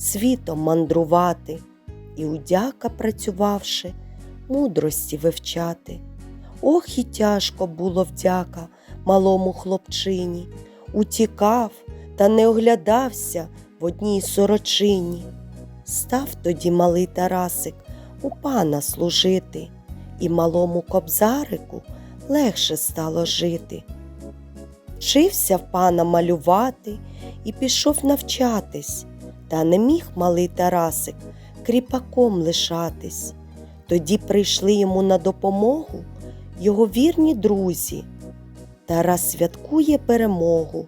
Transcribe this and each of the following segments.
світом мандрувати і удяка працювавши, мудрості вивчати. Ох і тяжко було вдяка малому хлопчині, утікав та не оглядався в одній сорочині. Став тоді малий Тарасик у пана служити, і малому кобзарику легше стало жити. Вчився в пана малювати і пішов навчатись, та не міг малий Тарасик кріпаком лишатись. Тоді прийшли йому на допомогу його вірні друзі. Тарас святкує перемогу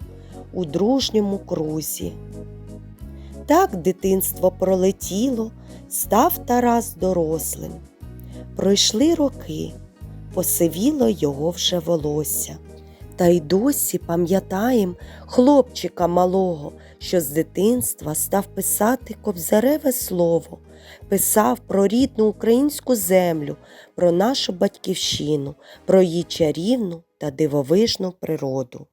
у дружньому крузі. Так дитинство пролетіло, став Тарас дорослим. Пройшли роки, посивіло його вже волосся. Та й досі пам'ятаєм хлопчика малого, що з дитинства став писати кобзареве слово, писав про рідну українську землю, про нашу батьківщину, про її чарівну та дивовижну природу.